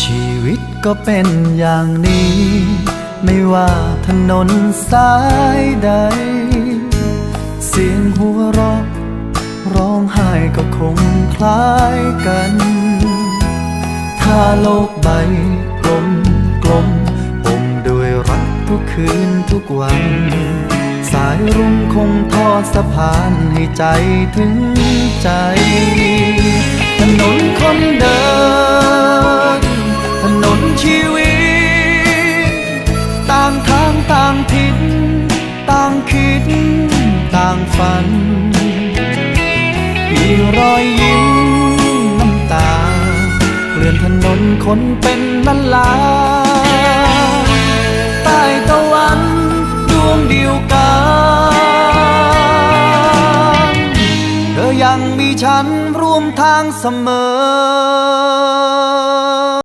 ชีวิตก็เป็นอย่างนี้ ไม่ว่าถนนสายใด เสียงหัวเราะร้องไห้ก็คงคล้ายกัน ถ้าโลกใบกลมกลมปมด้วยรักทุกคืนทุกวัน สายรุ้งคงทอดสะพานให้ใจถึงใจางฝัน มีรอยยิ้มน้ำตาเกลื่อนถนนคนเป็นล้านลาใต้ตะวันดวงเดียวกันเธอยังมีฉันร่วมทางเสมอ